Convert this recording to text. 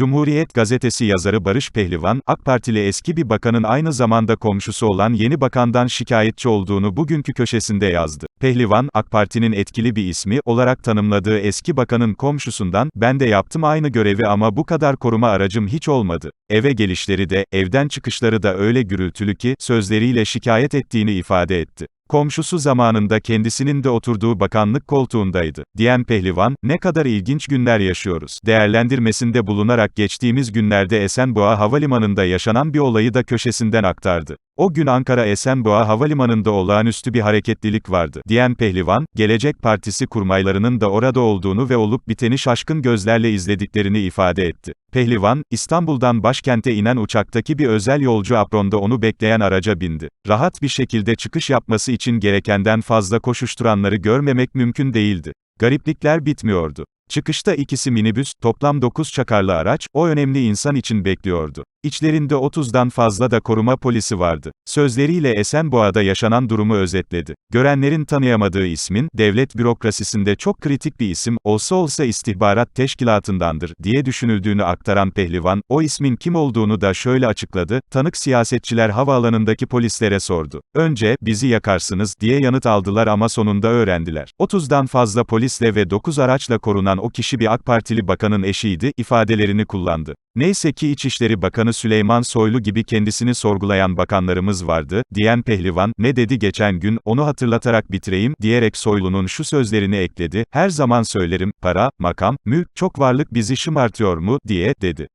Cumhuriyet gazetesi yazarı Barış Pehlivan, AK Partili eski bir bakanın aynı zamanda komşusu olan yeni bakandan şikayetçi olduğunu bugünkü köşesinde yazdı. Pehlivan, AK Parti'nin etkili bir ismi olarak tanımladığı eski bakanın komşusundan, ben de yaptım aynı görevi ama bu kadar koruma aracım hiç olmadı. Eve gelişleri de, evden çıkışları da öyle gürültülü ki, sözleriyle şikayet ettiğini ifade etti. Komşusu zamanında kendisinin de oturduğu bakanlık koltuğundaydı, diyen Pehlivan, ne kadar ilginç günler yaşıyoruz, değerlendirmesinde bulunarak geçtiğimiz günlerde Esenboğa Havalimanı'nda yaşanan bir olayı da köşesinden aktardı. O gün Ankara Esenboğa Havalimanı'nda olağanüstü bir hareketlilik vardı, diyen Pehlivan, Gelecek Partisi kurmaylarının da orada olduğunu ve olup biteni şaşkın gözlerle izlediklerini ifade etti. Pehlivan, İstanbul'dan başkente inen uçaktaki bir özel yolcu apronda onu bekleyen araca bindi. Rahat bir şekilde çıkış yapması için gerekenden fazla koşuşturanları görmemek mümkün değildi. Gariplikler bitmiyordu. Çıkışta ikisi minibüs, toplam 9 çakarlı araç, o önemli insan için bekliyordu. İçlerinde 30'dan fazla da koruma polisi vardı. Sözleriyle Esenboğa'da yaşanan durumu özetledi. Görenlerin tanıyamadığı ismin, devlet bürokrasisinde çok kritik bir isim, olsa olsa istihbarat teşkilatındandır, diye düşünüldüğünü aktaran Pehlivan, o ismin kim olduğunu da şöyle açıkladı, tanık siyasetçiler havaalanındaki polislere sordu. Önce, bizi yakarsınız, diye yanıt aldılar ama sonunda öğrendiler. 30'dan fazla polisle ve 9 araçla korunan o kişi bir AK Partili bakanın eşiydi, ifadelerini kullandı. Neyse ki İçişleri Bakanı Süleyman Soylu gibi kendisini sorgulayan bakanlarımız vardı, diyen Pehlivan, ne dedi geçen gün, onu hatırlatarak bitireyim, diyerek Soylu'nun şu sözlerini ekledi, her zaman söylerim, para, makam, mülk, çok varlık bizi şımartıyor mu, diye, dedi.